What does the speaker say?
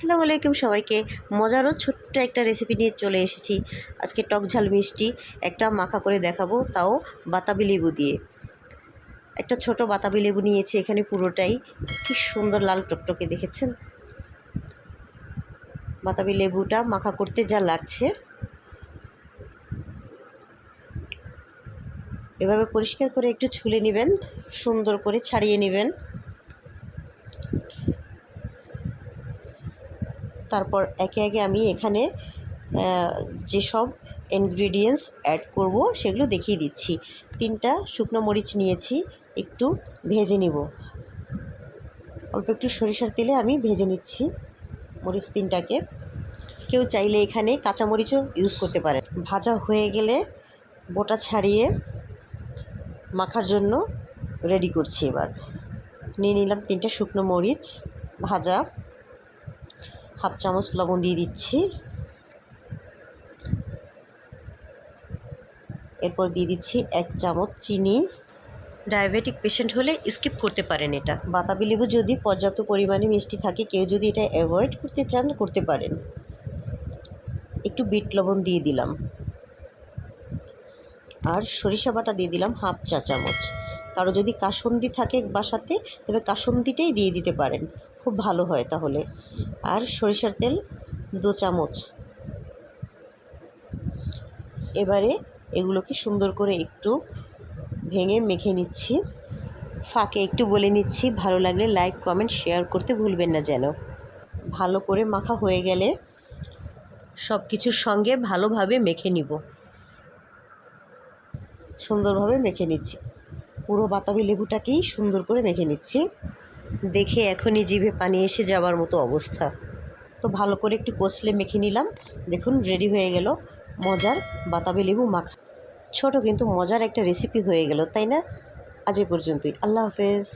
আসসালামু আলাইকুম সবাইকে। মজারও ছোট্ট একটা রেসিপি নিয়ে চলে এসেছি। আজকে টক ঝাল মিষ্টি, একটা মাখা করে দেখাবো, তাও বাতাবি লেবু দিয়ে। একটা ছোট বাতাবি লেবু নিয়েছি এখানে পুরোটাই। কি সুন্দর লাল টকটকে, দেখেছেন? বাতাবি লেবুটা মাখা করতে যা লাগছে। এভাবে পরিষ্কার করে একটু ছুলে নেবেন, সুন্দর করে ছাড়িয়ে নেবেন। তারপর একে একে আমি এখানে যেসব ইনগ্রিডিয়েন্টস অ্যাড করব সেগুলো দেখিয়ে দিচ্ছি। তিনটা শুকনো মরিচ নিয়েছি, একটু ভেজে নিব। অল্প একটু সরিষার তেলে আমি ভেজে নিচ্ছি মরিচ তিনটাকে। কেউ চাইলে এখানে কাঁচামরিচও ইউজ করতে পারেন। ভাজা হয়ে গেলে বোটা ছাড়িয়ে মাখার জন্য রেডি করছি এবার। নিয়ে নিলাম তিনটা শুকনো মরিচ ভাজা। হাফ চামচ লবণ দিয়ে দিচ্ছি। এরপর দিয়ে দিচ্ছি এক চামচ চিনি। ডায়াবেটিক পেশেন্ট হলে স্কিপ করতে পারেন এটা। বাতাবি লেবু যদি পর্যাপ্ত পরিমাণে মিষ্টি থাকে, কেউ যদি এটা অ্যাভয়েড করতে চান, করতে পারেন। একটু বিট লবণ দিয়ে দিলাম। আর সরিষা বাটা দিয়ে দিলাম হাফ চা চামচ। কারও যদি কাসন্দি থাকে বাসাতে, তবে কাসন্দিটাই দিয়ে দিতে পারেন। খুব ভালো হয় তাহলে। আর সরিষার তেল, দু চামচ। এবারে এগুলোকে সুন্দর করে একটু ভেঙে মেখে নিচ্ছি। ফাঁকে একটু বলে নিচ্ছি। ভালো লাগলে লাইক, কমেন্ট, শেয়ার করতে ভুলবেন না যেন। ভালো করে মাখা হয়ে গেলে সব কিছুর সঙ্গে ভালোভাবে মেখে নিব। সুন্দরভাবে মেখে নিচ্ছি। পুরো বাতাবি লেবুটাকেই সুন্দর করে মেখে নিচ্ছি। দেখে এখনই জিভে পানি এসে যাওয়ার মতো অবস্থা। তো ভালো করে একটু কষলে মেখে নিলাম। দেখুন রেডি হয়ে গেল মজার বাতাবি লেবু মাখা। ছোট কিন্তু মজার একটা রেসিপি হয়ে গেল, তাই না? আজ এ পর্যন্তই। আল্লাহ হাফেজ।